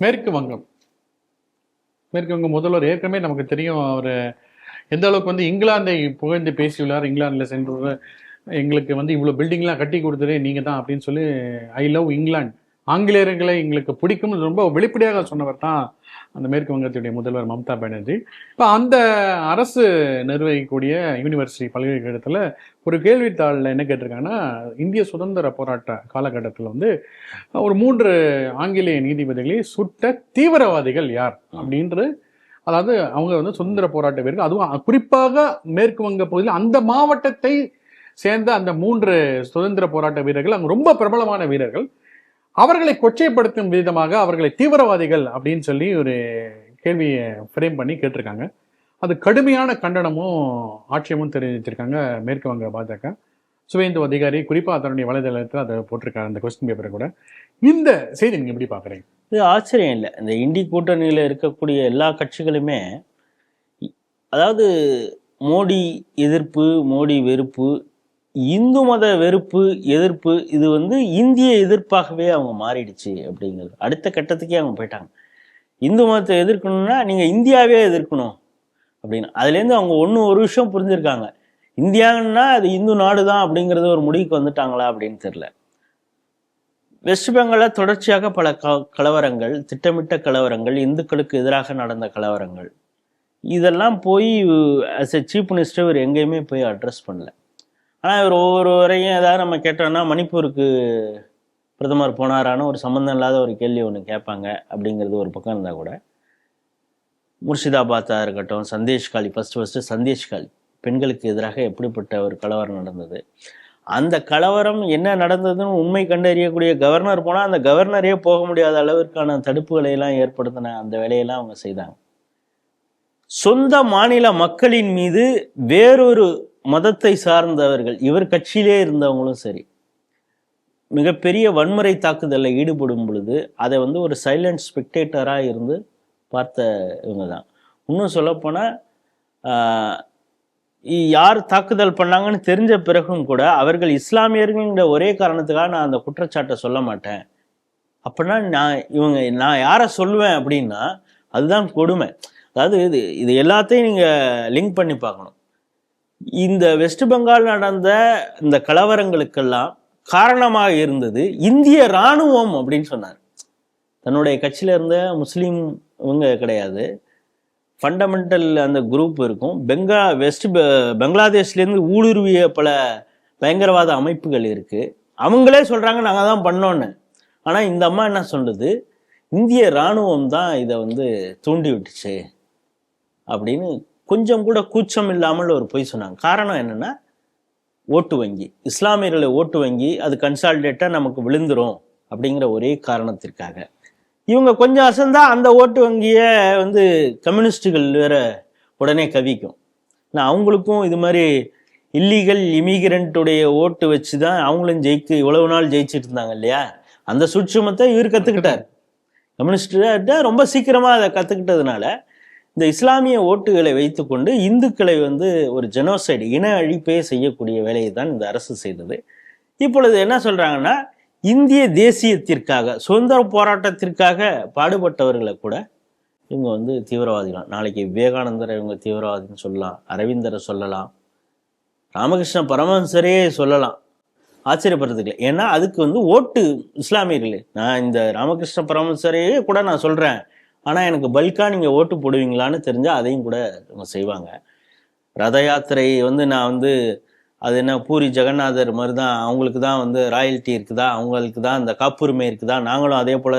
மேற்கு வங்கம். மேற்கு வங்கம் முதல்வர் ஏற்கனவே நமக்கு தெரியும் அவர் எந்த அளவுக்கு வந்து இங்கிலாந்தை புகழ்ந்து பேசியுள்ளார் இங்கிலாந்தில் சென்று எங்களுக்கு வந்து இவ்வளோ பில்டிங்லாம் கட்டி கொடுத்ததே நீங்கள் தான் அப்படின்னு சொல்லி ஐ லவ் இங்கிலாந்து ஆங்கிலேயர்களை எங்களுக்கு பிடிக்கும்னு ரொம்ப வெளிப்படையாக சொன்னவர் தான் அந்த மேற்கு வங்கத்துடைய முதல்வர் மம்தா பானர்ஜி. இப்போ அந்த அரசு நிர்வகிக்கக்கூடிய யூனிவர்சிட்டி பல்கலைக்கழகத்தில் ஒரு கேள்வித்தாளில் என்ன கேட்டிருக்காங்கன்னா இந்திய சுதந்திர போராட்ட காலகட்டத்தில் வந்து ஒரு மூன்று ஆங்கிலேய நீதிபதிகளை சுட்ட தீவிரவாதிகள் யார் அப்படின்றது அதாவது அவங்க வந்து சுதந்திர போராட்ட வீரர்கள். அதுவும் குறிப்பாக மேற்கு வங்க பகுதியில் அந்த மாவட்டத்தை சேர்ந்த அந்த மூன்று சுதந்திர போராட்ட வீரர்கள் அங்கே ரொம்ப பிரபலமான வீரர்கள். அவர்களை கொச்சைப்படுத்தும் விதமாக அவர்களை தீவிரவாதிகள் அப்படின்னு சொல்லி ஒரு கேள்வியை ஃப்ரேம் பண்ணி கேட்டிருக்காங்க. அது கடுமையான கண்டனமும் ஆட்சியமும் தெரிவிச்சிருக்காங்க மேற்கு வங்க பாஜக. சுவேந்து அதிகாரி குறிப்பாக அதனுடைய வலைதளத்தில் அதை போட்டிருக்காரு அந்த கொஸ்டின் பேப்பரை கூட. இந்த செய்தி நீங்கள் எப்படி பார்க்குறீங்க? இது ஆச்சரியம் இல்லை. இந்த இந்தி கூட்டணியில் இருக்கக்கூடிய எல்லா கட்சிகளுமே அதாவது மோடி எதிர்ப்பு மோடி வெறுப்பு இந்து மத வெறுப்பு எதிர்ப்பு இது வந்து இந்திய எதிர்ப்பாகவே அவங்க மாறிடுச்சு அப்படிங்கிறது. அடுத்த கட்டத்துக்கே அவங்க போயிட்டாங்க. இந்து மதத்தை எதிர்க்கணும்னா நீங்கள் இந்தியாவே எதிர்க்கணும் அப்படின்னு. அதுலேருந்து அவங்க ஒன்று ஒரு விஷயம் புரிஞ்சிருக்காங்க. இந்தியான்னா அது இந்து நாடு தான் அப்படிங்கிறது ஒரு முடிவுக்கு வந்துட்டாங்களா அப்படின்னு தெரியல. வெஸ்ட் பெங்காலில் தொடர்ச்சியாக பல க கலவரங்கள் திட்டமிட்ட கலவரங்கள் இந்துக்களுக்கு எதிராக நடந்த கலவரங்கள். இதெல்லாம் போய் அஸ் எ சீஃப் மினிஸ்டர் இவர் எங்கேயுமே போய் அட்ரஸ் பண்ணல. ஆனால் இவர் ஒவ்வொரு வரையும் ஏதாவது நம்ம கேட்டோம்னா மணிப்பூருக்கு பிரதமர் போனாரான்னு ஒரு சம்மந்தம் இல்லாத ஒரு கேள்வி ஒன்று கேட்பாங்க அப்படிங்கிறது ஒரு பக்கம் இருந்தால் கூட. முர்ஷிதாபாத்தாக இருக்கட்டும் சந்தேஷ்காலி ஃபஸ்ட்டு ஃபஸ்ட்டு சந்தேஷ்காலி பெண்களுக்கு எதிராக எப்படிப்பட்ட ஒரு கலவரம் நடந்தது? அந்த கலவரம் என்ன நடந்ததுன்னு உண்மை கண்டறியக்கூடிய கவர்னர் போனால் அந்த கவர்னரே போக முடியாத அளவிற்கான தடுப்புகளை எல்லாம் ஏற்படுத்தின அந்த வேலையெல்லாம் அவங்க செய்தாங்க. சொந்த மாநில மக்களின் மீது வேறொரு மதத்தை சார்ந்தவர்கள் இவர் கட்சியிலே இருந்தவங்களும் சரி மிகப்பெரிய வன்முறை தாக்குதலில் ஈடுபடும் பொழுது அதை வந்து ஒரு சைலண்ட் ஸ்பெக்டேட்டராக இருந்து பார்த்த இவங்க தான். இன்னும் சொல்லப்போனால் யார் தாக்குதல் பண்ணாங்கன்னு தெரிஞ்ச பிறகும் கூட அவர்கள் இஸ்லாமியர்கள்ங்கிற ஒரே காரணத்துக்காக நான் அந்த குற்றச்சாட்டை சொல்ல மாட்டேன். அப்படின்னா நான் இவங்க நான் யாரை சொல்லுவேன் அப்படின்னா அதுதான் கொடுமை. அதாவது இது இது எல்லாத்தையும் நீங்கள் லிங்க் பண்ணி பார்க்கணும். இந்த வெஸ்ட் பெங்கால் நடந்த இந்த கலவரங்களுக்கெல்லாம் காரணமாக இருந்தது இந்திய இராணுவம் அப்படின்னு சொன்னார். தன்னுடைய கட்சியில இருந்த முஸ்லீம் இவங்க கிடையாது. ஃபண்டமெண்டல் அந்த குரூப் இருக்கும். பெங்கா வெஸ்ட் பங்களாதேஷ்லேருந்து ஊடுருவிய பல பயங்கரவாத அமைப்புகள் இருக்குது அவங்களே சொல்கிறாங்க நாங்கள் தான் பண்ணோன்னு ஆனால் இந்த அம்மா என்ன சொல்லுது? இந்திய இராணுவம் தான் இதை வந்து தூண்டி விட்டுச்சு அப்படின்னு கொஞ்சம் கூட கூச்சம் இல்லாமல் ஒரு பொய் சொன்னாங்க. காரணம் என்னன்னா ஓட்டு வங்கி. இஸ்லாமியர்களை ஓட்டு வங்கி அது கன்சால்டேட்டாக நமக்கு விழுந்துரும் அப்படிங்கிற ஒரே காரணத்திற்காக. இவங்க கொஞ்சம் அசந்தா அந்த ஓட்டு வங்கியை வந்து கம்யூனிஸ்டுகள் வேற உடனே கவிக்கும். நான் அவங்களுக்கும் இது மாதிரி இல்லீகல் இமிகிரண்ட்டுடைய ஓட்டு வச்சு தான் அவங்களும் ஜெயிக்க இவ்வளவு நாள் ஜெயிச்சுட்டு இருந்தாங்க இல்லையா? அந்த சுட்சுமத்தை இவர் கற்றுக்கிட்டார் கம்யூனிஸ்ட்டு ரொம்ப சீக்கிரமாக அதை கற்றுக்கிட்டதுனால இந்த இஸ்லாமிய ஓட்டுகளை வைத்துக்கொண்டு இந்துக்களை வந்து ஒரு ஜெனோசைடு இன அழிப்பே செய்யக்கூடிய வேலையை தான் இந்த அரசு செய்தது. இப்பொழுது என்ன சொல்கிறாங்கன்னா இந்திய தேசியத்திற்காக சுதந்திர போராட்டத்திற்காக பாடுபட்டவர்களை கூட இவங்க வந்து தீவிரவாதிகள் நாளைக்கு விவேகானந்தரை இவங்க தீவிரவாதின்னு சொல்லலாம் அரவிந்தரை சொல்லலாம் ராமகிருஷ்ண பரமஹம்சரே சொல்லலாம். ஆச்சரியப்படுறதுக்கு இல்லை. ஏன்னா அதுக்கு வந்து ஓட்டு இஸ்லாமியர்கள். நான் இந்த ராமகிருஷ்ண பரமஹம்சரையே கூட நான் சொல்கிறேன் ஆனால் எனக்கு பல்காக நீங்கள் ஓட்டு போடுவீங்களான்னு தெரிஞ்சால் அதையும் கூட இவங்க செய்வாங்க. ரத யாத்திரை வந்து நான் வந்து அது என்ன பூரி ஜெகநாதர் மாதிரி தான் அவங்களுக்கு தான் வந்து ராயல்ட்டி இருக்குதா அவங்களுக்கு தான் இந்த காப்புரிமை இருக்குதா நாங்களும் அதே போல்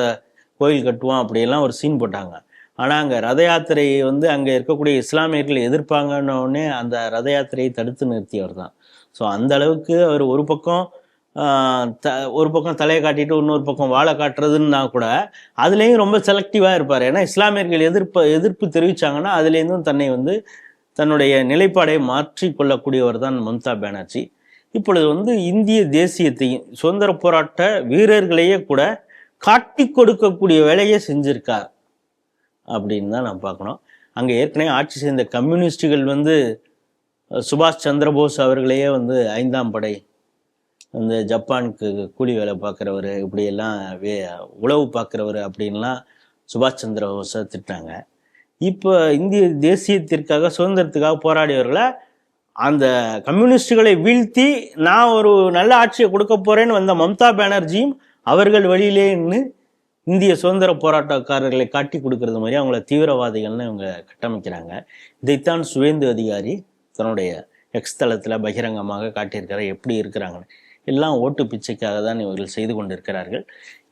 கோயில் கட்டுவோம் அப்படியெல்லாம் ஒரு சீன் போட்டாங்க. ஆனால் அங்கே ரத யாத்திரையை வந்து அங்கே இருக்கக்கூடிய இஸ்லாமியர்கள் எதிர்ப்பாங்கன்னொடனே அந்த ரத யாத்திரையை தடுத்து நிறுத்தியவர் தான் ஸோ அந்த அளவுக்கு அவர் ஒரு பக்கம் த ஒரு பக்கம் தலையை காட்டிட்டு இன்னொரு பக்கம் வாழை காட்டுறதுன்னா கூட அதுலேயும் ரொம்ப செலக்டிவாக இருப்பார். ஏன்னா இஸ்லாமியர்கள் எதிர்ப்பு எதிர்ப்பு தெரிவித்தாங்கன்னா அதுலேருந்தும் தன்னை வந்து தன்னுடைய நிலைப்பாடை மாற்றிக்கொள்ளக்கூடியவர் தான் மம்தா பானர்ஜி. இப்பொழுது வந்து இந்திய தேசியத்தையும் சுதந்திர போராட்ட வீரர்களையே கூட காட்டி கொடுக்கக்கூடிய வேலையை செஞ்சுருக்கார் அப்படின்னு தான் நான் பார்க்கணும். அங்கே ஏற்கனவே ஆட்சி செய்த கம்யூனிஸ்டுகள் வந்து சுபாஷ் சந்திரபோஸ் அவர்களையே வந்து ஐந்தாம் படை இந்த ஜப்பானுக்கு கூலி வேலை பார்க்குறவர் இப்படியெல்லாம் வே உழவு பார்க்குறவர் அப்படின்லாம் சுபாஷ் சந்திர போஸை திட்டாங்க இப்போ இந்திய தேசியத்திற்காக சுதந்திரத்துக்காக போராடியவர்களை அந்த கம்யூனிஸ்டுகளை வீழ்த்தி நான் ஒரு நல்ல ஆட்சியை கொடுக்க போகிறேன்னு வந்த மம்தா பானர்ஜியும் அவர்கள் வழியிலே நின்று இந்திய சுதந்திர போராட்டக்காரர்களை காட்டி கொடுக்கறது மாதிரி அவங்கள தீவிரவாதிகள்னு இவங்க கட்டமைக்கிறாங்க. இதைத்தான் சுவேந்து அதிகாரி தன்னுடைய எக்ஸ் தளத்தில் பகிரங்கமாக காட்டியிருக்கிறார். எப்படி இருக்கிறாங்கன்னு. எல்லாம் ஓட்டு பிச்சைக்காக தான் இவர்கள் செய்து கொண்டிருக்கிறார்கள்.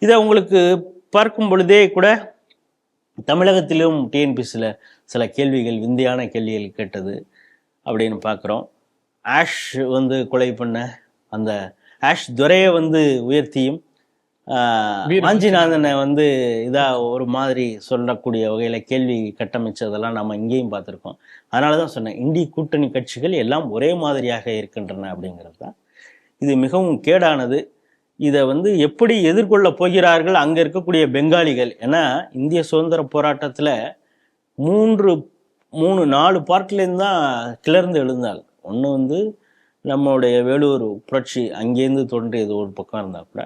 இதை உங்களுக்கு பார்க்கும் பொழுதே கூட தமிழகத்திலும் டிஎன்பிசியில் சில கேள்விகள் விந்தையான கேள்விகள் கேட்டது அப்படின்னு பார்க்குறோம். ஆஷ் வந்து கொலை பண்ண அந்த ஆஷ் துரையை வந்து உயர்த்தியும் வாஞ்சிநாதனை வந்து இதா ஒரு மாதிரி சொல்லக்கூடிய வகையில கேள்வி கட்டமைச்சதெல்லாம் நம்ம இங்கேயும் பார்த்துருக்கோம். அதனால தான் சொன்னேன் இந்திய கூட்டணி கட்சிகள் எல்லாம் ஒரே மாதிரியாக இருக்கின்றன அப்படிங்கிறது தான். இது மிகவும் கேடானது. இதை வந்து எப்படி எதிர்கொள்ள போகிறார்கள்? அங்கே இருக்கக்கூடிய பெங்காலிகள். ஏன்னா இந்திய சுதந்திர போராட்டத்தில் மூன்று மூணு நாலு பார்ட்லேருந்து தான் கிளர்ந்து எழுந்தாள். ஒன்று வந்து நம்மளுடைய வேலூர் புரட்சி அங்கேருந்து தோன்றியது ஒரு பக்கம் இருந்தால் கூட.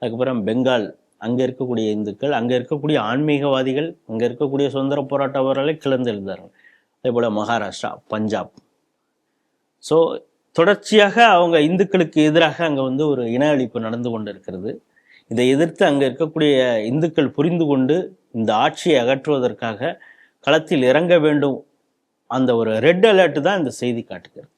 அதுக்கப்புறம் பெங்கால் அங்கே இருக்கக்கூடிய இந்துக்கள் அங்கே இருக்கக்கூடிய ஆன்மீகவாதிகள் அங்கே இருக்கக்கூடிய சுதந்திர போராட்ட வீரர்களை கிளர்ந்து எழுந்தார்கள். அதே போல் மகாராஷ்டிரா பஞ்சாப். ஸோ தொடர்ச்சியாக அவங்க இந்துக்களுக்கு எதிராக அங்கே வந்து ஒரு இன அழிப்பு நடந்து கொண்டு இருக்கிறது இதை எதிர்த்து அங்கே இருக்கக்கூடிய இந்துக்கள் புரிந்து கொண்டு இந்த ஆட்சியை அகற்றுவதற்காக களத்தில் இறங்க வேண்டும். அந்த ஒரு ரெட் அலர்ட் தான் இந்த செய்தி காட்டுகிறது.